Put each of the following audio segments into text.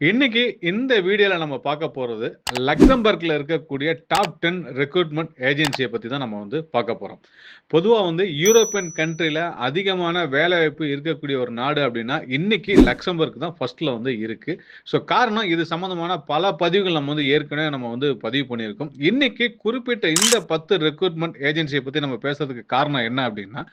இன்னைக்கு இந்த வீடியோல நம்ம பார்க்க போறது லக்சம்பர்க்ல இருக்கக்கூடிய டாப் டென் ரெக்ரூட்மெண்ட் ஏஜென்சியை பத்தி தான் நம்ம வந்து பார்க்க போறோம். பொதுவா வந்து யூரோப்பியன் கண்ட்ரில அதிகமான வேலைவாய்ப்பு இருக்கக்கூடிய ஒரு நாடு அப்படின்னா இன்னைக்கு லக்சம்பர்க் தான் ஃபர்ஸ்ட்ல வந்து இருக்கு. ஸோ காரணம் இது சம்பந்தமான பல பதிவுகள் நம்ம வந்து ஏற்கனவே நம்ம வந்து பதிவு பண்ணியிருக்கோம். இன்னைக்கு குறிப்பிட்ட இந்த பத்து ரெக்ரூட்மெண்ட் ஏஜென்சியை பத்தி நம்ம பேசுறதுக்கு காரணம் என்ன அப்படின்னா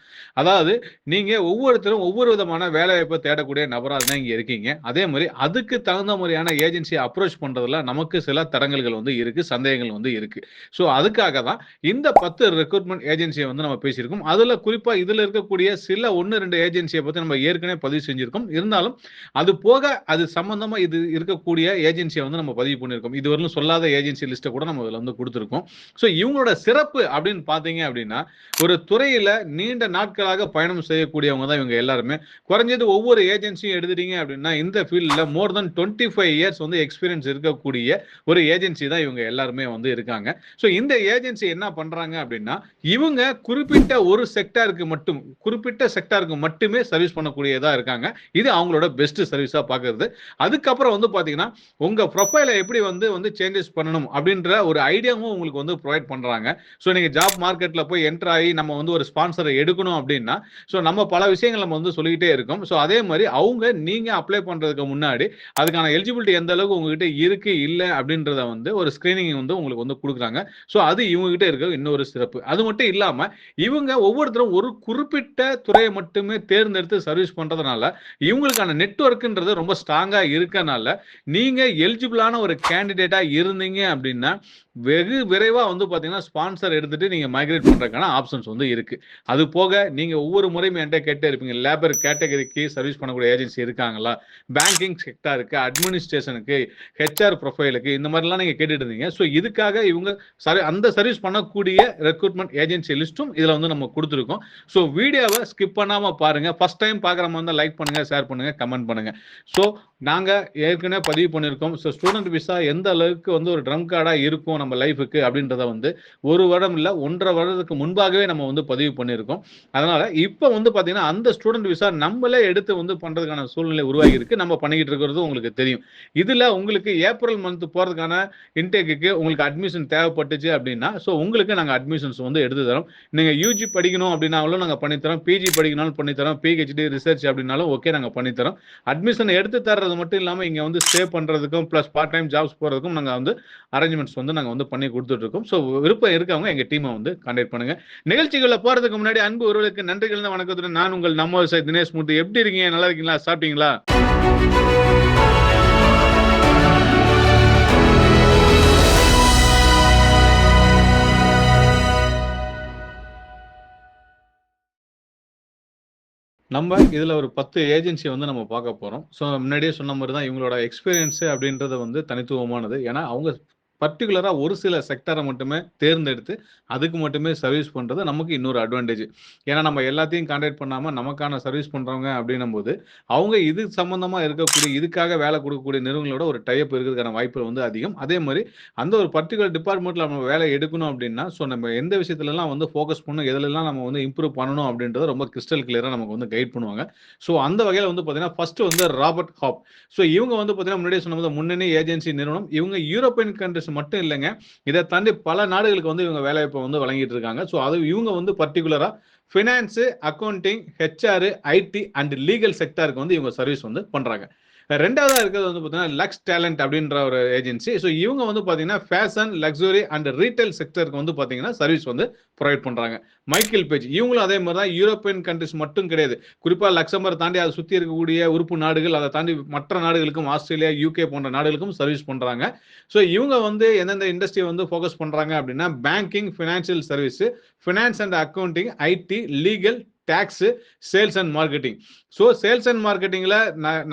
அதாவது நீங்க ஒவ்வொருத்தரும் ஒவ்வொரு விதமான வேலைவாய்ப்பை தேடக்கூடிய நபராக தான் இங்க இருக்கீங்க. அதே மாதிரி அதுக்கு தகுந்த மாதிரியான ஏஜென்சியை அப்ரோச் பண்றதுல நமக்கு சில தடங்கல்கள் வந்து இருக்கு சந்தேகங்கள் வந்து இருக்கு. ஸோ அதுக்காக தான் இந்த பத்து ரெக்ரூட்மெண்ட் ஏஜென்சியை வந்து நம்ம பேசியிருக்கோம். அதுல குறிப்பா இதுல இருக்கக்கூடிய சில ஒன்று ரெண்டு ஏஜென்சியை பத்தி நம்ம ஏற்கனவே பதிவு செஞ்சிருக்கோம். இருந்தாலும் அது போக அது சம்பந்தமா இது இருக்கக்கூடிய ஏஜென்சியை வந்து நம்ம பதிவு பண்ணியிருக்கோம். இதுவரையிலும் சொல்லாத ஏஜென்சி லிஸ்ட்டை கூட நம்ம இதில் வந்து கொடுத்துருக்கோம். ஸோ இவங்களோட சிறப்பு அப்படின்னு பார்த்தீங்க அப்படின்னா ஒரு துறையில நீண்ட நாட்களாக பயணம் செய்யக்கூடியவங்க தான் இவங்க எல்லாருமே. குறைஞ்சது ஒவ்வொரு ஏஜென்சியும் எடுத்துட்டீங்க அப்படின்னா இந்த ஃபீல்டில் more then twenty five years வந்து எக்ஸ்பீரியன்ஸ் இருக்கக்கூடிய ஒரு ஏஜென்சி தான் இவங்க எல்லாருமே வந்து இருக்காங்க. ஸோ இந்த ஏஜென்சி என்ன பண்றாங்க அப்படின்னா இவங்க குறிப்பிட்ட ஒரு செக்டாருக்கு மட்டும் குறிப்பிட்ட செக்டாருக்கு மட்டுமே சர்வீஸ் பண்ணக்கூடியதா இருக்காங்க. இது அவங்களோட பெஸ்ட் சர்வீஸா பார்க்குறது அதுக்கப்புறம் வந்து பாத்தீங்கன்னா உங்க ப்ரொஃபைலை எப்படி வந்து வந்து சேஞ்சஸ் பண்ணணும் அப்படின்ற ஒரு ஐடியாவும் உங்களுக்கு வந்து ப்ரொவைட் பண்றாங்க. ஸோ நீங்கள் ஜாப் மார்க்கெட்ல போய் என்டர் ஆகி நம்ம வந்து ஒரு ஸ்பான்சரை எடுக்கணும் அப்படின்னா ஸோ நம்ம பல விஷயங்கள் நம்ம வந்து சொல்லிக்கிட்டே இருக்கோம். ஸோ அதே மாதிரி அவங்க நீங்க அப்ளை பண்றதுக்கு முன்னாடி அதுக்கான எலிஜிபிலிட்டி எந்த அளவுக்கு உங்ககிட்ட இருக்கு இல்லை அப்படின்றத வந்து ஒரு ஸ்கிரீனிங் வந்து உங்களுக்கு வந்து கொடுக்குறாங்க. ஸோ அது இவங்க கிட்ட இருக்க இன்னொரு சிறப்பு. அது மட்டும் இல்லாம இவங்க ஒவ்வொருத்தரும் ஒரு குறிப்பிட்ட துறையை மட்டுமே தேர்ந்தெடுத்து சர்வீஸ் பண்றதுனால இவங்களுக்கான நெட்ஒர்க்குன்றது ரொம்ப ஸ்ட்ராங்காக இருக்கனால நீங்க எலிஜிபிளான ஒரு கேண்டிடேட்டா இருந்தீங்க அப்படின்னா வெகு விரைவாக வந்து பார்த்தீங்கன்னா ஸ்பான்சர் எடுத்துட்டு நீங்கள் மைக்ரேட் பண்ணுறதுக்கான ஆப்ஷன்ஸ் வந்து இருக்குது அது போக நீங்கள் ஒவ்வொரு முறையும் என்கிட்ட கேட்டே இருப்பீங்க. லேபர் கேட்டகரிக்கு சர்வீஸ் பண்ணக்கூடிய ஏஜென்சி இருக்காங்களா? பேங்கிங் செக்டாருக்கு அட்மினிஸ்ட்ரேஷனுக்கு ஹெச்ஆர் ப்ரொஃபைலுக்கு இந்த மாதிரிலாம் நீங்கள் கேட்டுட்டு இருந்தீங்க. ஸோ இதுக்காக இவங்க சரி அந்த சர்வீஸ் பண்ணக்கூடிய ரெக்ரூட்மெண்ட் ஏஜென்சி லிஸ்ட்டும் இதில் வந்து நம்ம கொடுத்துருக்கோம். ஸோ வீடியோவை ஸ்கிப் பண்ணாமல் பாருங்கள் ஃபஸ்ட் டைம் பார்க்குற மாதிரி இருந்தால் லைக் பண்ணுங்கள் ஷேர் பண்ணுங்கள் கமெண்ட் பண்ணுங்க. ஸோ நாங்கள் ஏற்கனவே பதிவு பண்ணியிருக்கோம். ஸோ ஸ்டூடெண்ட் விசா எந்த அளவுக்கு வந்து ஒரு ட்ரம் கார்டாக இருக்கும் நம்ம லைஃபுக்கு அப்படின்றத வந்து ஒரு வருடம் இல்லை ஒன்றரை வருடத்துக்கு முன்பாகவே நம்ம வந்து பதிவு பண்ணியிருக்கோம். அதனால் இப்போ வந்து பார்த்தீங்கன்னா அந்த ஸ்டூடெண்ட் விசா நம்மளே எடுத்து வந்து பண்ணுறதுக்கான சூழ்நிலை உருவாகி இருக்கு. நம்ம பண்ணிக்கிட்டு இருக்கிறது உங்களுக்கு தெரியும். இதில் உங்களுக்கு ஏப்ரல் மந்த் போகிறதுக்கான இன்டேக்குக்கு உங்களுக்கு அட்மிஷன் தேவைப்பட்டுச்சு அப்படின்னா ஸோ உங்களுக்கு நாங்கள் அட்மிஷன்ஸ் வந்து எடுத்து தரோம். நீங்கள் யூஜி படிக்கணும் அப்படின்னாலும் நாங்கள் பண்ணித்தரோம். பிஜி படிக்கணும்னு பண்ணித்தரோம். பிஹெச்டி ரிசர்ச் அப்படின்னாலும் ஓகே நாங்கள் பண்ணித்தரோம். அட்மிஷன் எடுத்து தர்றது மட்டும் இல்லாமல் இங்கே வந்து ஸ்டே பண்ணுறதுக்கும் ப்ளஸ் பார்ட் டைம் ஜாப்ஸ் போகிறதுக்கும் நாங்கள் வந்து அரேஞ்ச்மெண்ட்ஸ் வந்து நாங்கள் வந்து பண்ணி கொடுத்துட்ருக்கோம். ஸோ விருப்பம் இருக்கவங்க எங்கள் டீமை வந்து கான்டாக்ட் பண்ணுங்க. நிகழ்ச்சிகளில் போகிறதுக்கு முன்னாடி அன்பு உறவுகளுக்கு நன்றிகள். தான் வணக்கத்துடன் நான் உங்கள் நம்ம விவசாயி தினேஷ் மூர்த்தி. எப்படி இருக்கீங்க? நல்லா இருக்கீங்களா? சாப்பிட்டீங்களா? நம்ம இதில் ஒரு பத்து ஏஜென்சியை வந்து நம்ம பார்க்க போகிறோம் ஸோ முன்னாடியே சொன்ன மாதிரி தான் இவங்களோட எக்ஸ்பீரியன்ஸு அப்படின்றது வந்து தனித்துவமானது. ஏன்னா அவங்க பர்டிகுலராக ஒரு சில செக்டரை மட்டுமே தேர்ந்தெடுத்து அதுக்கு மட்டுமே சர்வீஸ் பண்ணுறது நமக்கு இன்னொரு அட்வான்டேஜ் ஏன்னா நம்ம எல்லாத்தையும் கான்டாக்ட் பண்ணாமல் நமக்கான சர்வீஸ் பண்ணுறவங்க அப்படின்னும் போது அவங்க இது சம்மந்தமாக இருக்கக்கூடிய இதுக்காக வேலை கொடுக்கக்கூடிய நிறுவனங்களோட ஒரு டைப் இருக்கிறதுக்கான வாய்ப்பு வந்து அதிகம். அதே மாதிரி அந்த ஒரு பர்டிகுலர் டிபார்ட்மெண்ட்டில் நம்ம வேலை எடுக்கணும் அப்படின்னா ஸோ நம்ம எந்த விஷயத்துலலாம் வந்து ஃபோக்கஸ் பண்ணணும் எதுலலாம் நம்ம வந்து இம்ப்ரூவ் பண்ணணும் அப்படின்றத ரொம்ப கிறிஸ்டல் கிளியராக நமக்கு வந்து கைட் பண்ணுவாங்க. ஸோ அந்த வகையில் வந்து பார்த்தீங்கன்னா ஃபர்ஸ்ட் வந்து ராபர்ட் ஹாப் ஸோ இவங்க வந்து பார்த்தீங்கன்னா முன்னாடியே சொன்ன முன்னணி ஏஜென்சி நிறுவனம். இவங்க யூரோப்பியன் கண்ட்ரிஸ் மட்டும் இல்லைங்க. இதை தாண்டி பல நாடுகளுக்கு வந்து இவங்க வேலைவாய்ப்பை வந்து வழங்கிட்டு இருக்காங்க. ஸோ அது இவங்க வந்து பர்டிகுலராக finance accounting HR IT and legal செக்டருக்கு வந்து இவங்க சர்வீஸ் வந்து பண்றாங்க. ரெண்டாவதா இருக்கிறது வந்து பார்த்தீங்கன்னா லக்ஸ் டேலண்ட் அப்படின்ற ஒரு ஏஜென்சி ஸோ இவங்க வந்து பார்த்தீங்கன்னா ஃபேஷன் லக்ஸுரி அண்ட் ரீட்டைல் செக்டருக்கு வந்து பார்த்தீங்கன்னா சர்வீஸ் வந்து ப்ரொவைட் பண்ணுறாங்க மைக்கேல் பேஜ் இவங்களும் அதே மாதிரி தான் யூரோப்பியன் கண்ட்ரிஸ் மட்டும் கிடையாது. குறிப்பாக லக்சம்பர் தாண்டி அதை சுற்றி இருக்கக்கூடிய உறுப்பு நாடுகள் அதை தாண்டி மற்ற நாடுகளுக்கும் ஆஸ்திரேலியா யூகே போன்ற நாடுகளுக்கும் சர்வீஸ் பண்ணுறாங்க ஸோ இவங்க வந்து எந்தெந்த இண்டஸ்ட்ரி வந்து ஃபோக்கஸ் பண்ணுறாங்க அப்படின்னா banking financial service finance and accounting IT legal tax sales and marketing so sales and மார்க்கெட்டிங்கில்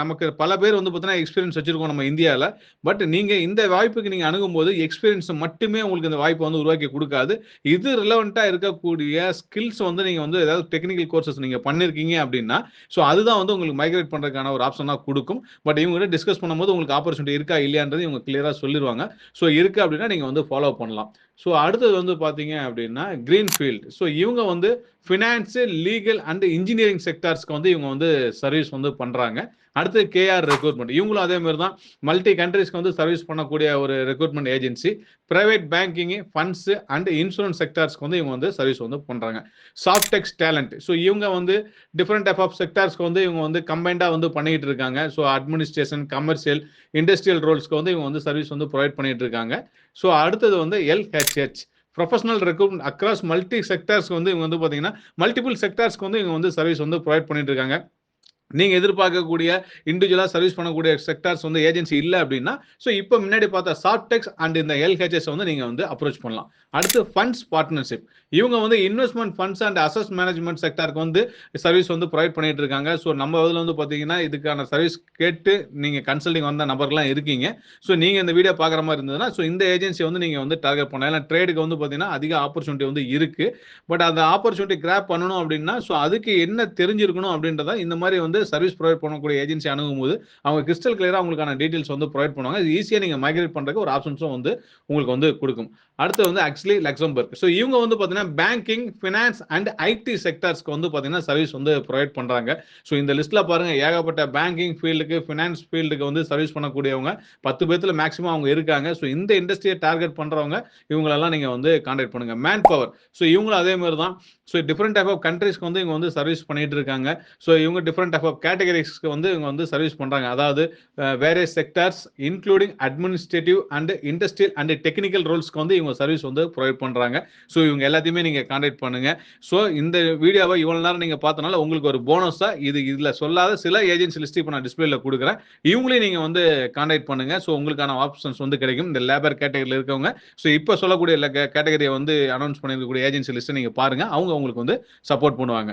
நமக்கு பல பேர் வந்து பார்த்தீங்கன்னா எக்ஸ்பீரியன்ஸ் வச்சிருக்கோம் நம்ம இந்தியாவில் பட் நீங்கள் இந்த வாய்ப்புக்கு நீங்கள் அணுகும்போது எக்ஸ்பீரியன்ஸ் மட்டுமே உங்களுக்கு இந்த வாய்ப்பை வந்து உருவாக்கி கொடுக்காது. இது ரிலவெண்ட்டாக இருக்கக்கூடிய ஸ்கில்ஸ் வந்து நீங்கள் வந்து ஏதாவது டெக்னிக்கல் கோர்சஸ் நீங்கள் பண்ணியிருக்கீங்க அப்படின்னா ஸோ அதுதான் வந்து உங்களுக்கு மைக்ரேட் பண்ணுறதுக்கான ஒரு ஆப்ஷனாக கொடுக்கும். பட் இவங்ககிட்ட டிஸ்கஸ் பண்ணும்போது உங்களுக்கு ஆப்பர்ச்சுனிட்டி இருக்கா இல்லையான்றது இவங்க கிளியராக சொல்லிடுவாங்க ஸோ இருக்குது அப்படின்னா நீங்கள் வந்து ஃபாலோ பண்ணலாம். ஸோ அடுத்தது வந்து பார்த்தீங்க அப்படின்னா கிரீன்ஃபீல்ட் ஸோ இவங்க வந்து ஃபினான்ஸு லீகல் அண்ட் இன்ஜினியரிங் செக்டார்ஸ்க்கு வந்து இவங்க வந்து சர்வீஸ் வந்து பண்ணுறாங்க அடுத்து கேஆர் ரெக்ரூட்மெண்ட் இவங்களும் அதே மாதிரி தான். மல்டி கண்ட்ரிஸ்க்கு வந்து சர்வீஸ் பண்ணக்கூடிய ஒரு recruitment agency private banking funds and insurance செக்டார்ஸ்க்கு வந்து இவங்க வந்து சர்வீஸ் வந்து பண்ணுறாங்க சாஃப்டெக்ஸ் டேலண்ட் ஸோ இவங்க வந்து டிஃப்ரெண்ட் டைப் ஆஃப் செக்டார்ஸ்க்கு வந்து இவங்க வந்து கம்பைண்டாக வந்து பண்ணிகிட்டு இருக்காங்க. ஸோ அட்மினிஸ்ட்ரேஷன் கமர்ஷியல் இண்டஸ்ட்ரியல் ரோல்ஸ்க்கு வந்து இவங்க வந்து சர்வீஸ் வந்து ப்ரொவைட் பண்ணிட்டு இருக்காங்க. ஸோ அடுத்தது வந்து LHH professional recruitment across multi செக்டார்ஸ்க்கு வந்து இவங்க வந்து பார்த்தீங்கன்னா மல்டிபிள் செக்டார்ஸ்க்கு வந்து இவங்க வந்து சர்வீஸ் வந்து ப்ரொவைட் பண்ணிட்டு இருக்காங்க. நீங்க எதிர்பார்க்கக்கூடிய இண்டிவிஜுவலா சர்வீஸ் பண்ணக்கூடிய செக்டார்ஸ் வந்து ஏஜென்சி இல்லை அப்படின்னா ஸோ இப்போ முன்னாடி பார்த்த சாஃப்டெக்ஸ் அண்ட் இந்த எல்ஹெச்எஸ் வந்து நீங்க வந்து அப்ரோச் பண்ணலாம். அடுத்து ஃபண்ட்ஸ் பார்ட்னர்ஷிப் இவங்க வந்து investment funds and asset management செக்டருக்கு வந்து சர்வீஸ் வந்து ப்ரொவைட் பண்ணிட்டு இருக்காங்க. ஸோ நம்ம இதில் வந்து பார்த்தீங்கன்னா இதுக்கான சர்வீஸ் கேட்டு நீங்கள் கன்சல்டிங் வந்த நபர்லாம் இருக்கீங்க. ஸோ நீங்கள் இந்த வீடியோ பார்க்குற மாதிரி இருந்ததுன்னா ஸோ இந்த ஏஜென்சி வந்து நீங்கள் வந்து டார்கெட் பண்ணலாம். ஏன்னா ட்ரேடுக்கு வந்து பார்த்தீங்கன்னா அதிக ஆப்பர்ச்சுனிட்டி வந்து இருக்கு. பட் அந்த ஆப்பர்ச்சுனிட்டி கிராப் பண்ணணும் அப்படின்னா ஸோ அதுக்கு என்ன தெரிஞ்சிருக்கணும் அப்படின்றத இந்த மாதிரி வந்து சர்வீஸ் ப்ரொவைட் பண்ணக்கூடிய ஏஜென்சி அணுகும் போது அவங்க கிறிஸ்டல் கிளியராக அவங்களுக்கான டீட்டெயில்ஸ் வந்து ப்ரொவைட் பண்ணுவாங்க. இது ஈஸியாக நீங்கள் மைக்ரேட் பண்ணுறதுக்கு ஒரு ஆப்ஷன்ஸும் வந்து உங்களுக்கு வந்து கொடுக்கும். அடுத்து வந்து ஆக்சுவலி லக்சம்பர்க் ஸோ இவங்க வந்து பார்த்தீங்கன்னா பேங்கிங் ஃபினான்ஸ் அண்ட் ஐடி செக்டர்ஸ்க்கு வந்து பார்த்தீங்கன்னா சர்வீஸ் வந்து ப்ரொவைட் பண்ணுறாங்க ஸோ இந்த லிஸ்ட்டில் பாருங்கள் ஏகப்பட்ட பேங்கிங் ஃபீல்டுக்கு ஃபினான்ஸ் ஃபீல்டுக்கு வந்து சர்வீஸ் பண்ணக்கூடியவங்க பத்து பேர்த்தில் மேக்ஸிமம் அவங்க இருக்காங்க. ஸோ இந்த இண்டஸ்ட்ரியை டார்கெட் பண்ணுறவங்க இவங்களெல்லாம் நீங்கள் வந்து கான்டாக்ட் பண்ணுங்கள் மேன் பவர் ஸோ இவங்களும் அதே மாதிரி தான் ஸோ டிஃப்ரெண்ட் டைப் ஆஃப் கண்ட்ரிஸ்க்கு வந்து இவங்க வந்து சர்வீஸ் பண்ணிட்டு இருக்காங்க. ஸோ இவங்க டிஃப்ரெண்ட் டைப் ஆஃப் கேட்டகரிஸ்க்கு வந்து இவங்க வந்து சர்வீஸ் பண்ணுறாங்க அதாவது வேற sectors including administrative and industrial and technical ரோல்ஸ்க்கு வந்து இவங்க சர்வீஸ் வந்து ப்ரொவைட் பண்ணுறாங்க ஸோ இவங்க எல்லாத்தையும் நீங்கள் கான்டாக்ட் பண்ணுங்கள் ஸோ இந்த வீடியோவை இவ்வளோ நேரம் நீங்கள் பார்த்தனால உங்களுக்கு ஒரு போனஸாக இது இதில் சொல்லாத சில ஏஜென்சி லிஸ்ட் இப்போ நான் டிஸ்பிளேல கொடுக்குறேன். இவங்களையும் நீங்கள் வந்து கான்டாக்ட் பண்ணுங்கள் ஸோ உங்களுக்கான ஆப்ஷன்ஸ் வந்து கிடைக்கும். இந்த லேபர் கேட்டகரியில் இருக்கவங்க. ஸோ இப்போ சொல்லக்கூடிய கேட்டகரியை வந்து அனௌன்ஸ் பண்ணியிருக்கக்கூடிய ஏஜென்சி லிஸ்ட்டை நீங்கள் பாருங்கள் அவங்க உங்களுக்கு வந்து சப்போர்ட் பண்ணுவாங்க.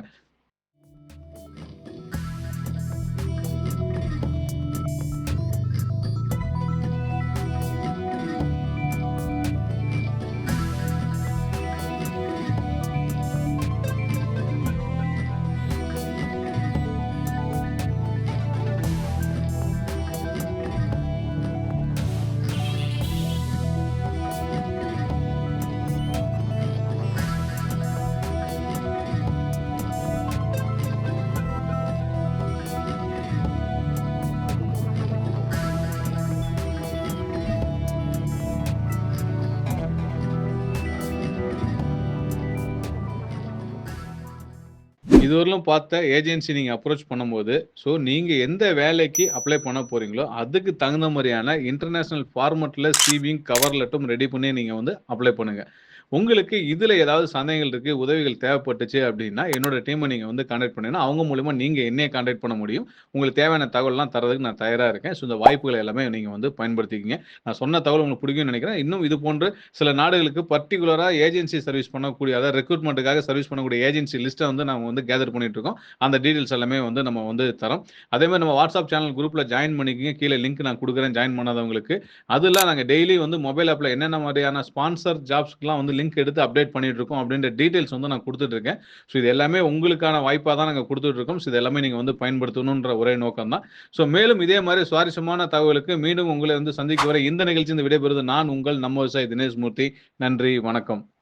இதுவரையிலும் பார்த்த ஏஜென்சி நீங்கள் அப்ரோச் பண்ணும்போது ஸோ நீங்கள் எந்த வேலைக்கு அப்ளை பண்ண போகிறீங்களோ அதுக்கு தகுந்த மாதிரியான இன்டர்நேஷ்னல் ஃபார்மெட்டில் சிவிங் கவர் லெட்டும் ரெடி பண்ணி நீங்கள் வந்து அப்ளை பண்ணுங்கள் உங்களுக்கு இதில் ஏதாவது சந்தேகங்கள் இருக்குது உதவிகள் தேவைப்பட்டுச்சு அப்படின்னா என்னோட டீமை நீங்கள் வந்து கான்டாக்ட் பண்ணிங்கன்னா அவங்க மூலிமா நீங்கள் என்னையே கான்டாக்ட் பண்ண முடியும். உங்களுக்கு தேவையான தகவல்லாம் தரதுக்கு நான் தயாராக இருக்கேன். ஸோ இந்த வாய்ப்புகளை எல்லாமே நீங்கள் வந்து பயன்படுத்திக்கிங்க. நான் சொன்ன தகவல் உங்களுக்கு பிடிக்கும்னு நினைக்கிறேன். இன்னும் இது போன்று சில நாடுகளுக்கு பர்டிகுலராக ஏஜென்சி சர்வீஸ் பண்ணக்கூடிய அதாவது ரெக்ரூட்மெண்ட்டுக்காக சர்வீஸ் பண்ணக்கூடிய ஏஜென்சி லிஸ்ட்டை வந்து நம்ம வந்து கேதர் பண்ணிட்டு இருக்கோம். அந்த டீட்டெயில்ஸ் எல்லாமே வந்து நம்ம வந்து தரோம். அதே மாதிரி நம்ம வாட்ஸ்அப் சேனல் குரூப்பில் ஜாயின் பண்ணிக்கிங்க. கீழே லிங்க் நான் கொடுக்குறேன் ஜாயின் பண்ணாதவங்களுக்கு. அதெல்லாம் நாங்கள் டெய்லி வந்து மொபைல் ஆப்பில் என்னென்ன மாதிரியான ஸ்பான்சர் ஜாப்ஸ்க்குலாம் வந்து லிங்க் எடுத்து அப்டேட் பண்ணிட்டு இருக்கோம் அப்படின்ற டீட்டெயில்ஸ் வந்து நான் கொடுத்துட்டு இருக்கேன் ஸோ இது எல்லாமே உங்களுக்கான வாய்ப்பாக தான் நாங்கள் கொடுத்துட்டு இருக்கோம் ஸோ இது எல்லாமே நீங்கள் வந்து பயன்படுத்தணுன்ற ஒரே நோக்கம் தான். ஸோ மேலும் இதே மாதிரி சுவாரஸ்யமான தகவலுக்கு மீண்டும் உங்களை வந்து சந்திக்க வர இந்த நிகழ்ச்சி இந்த விடைபெறுவது நான் உங்கள் நம்ம விவசாயி தினேஷ் மூர்த்தி. நன்றி வணக்கம்.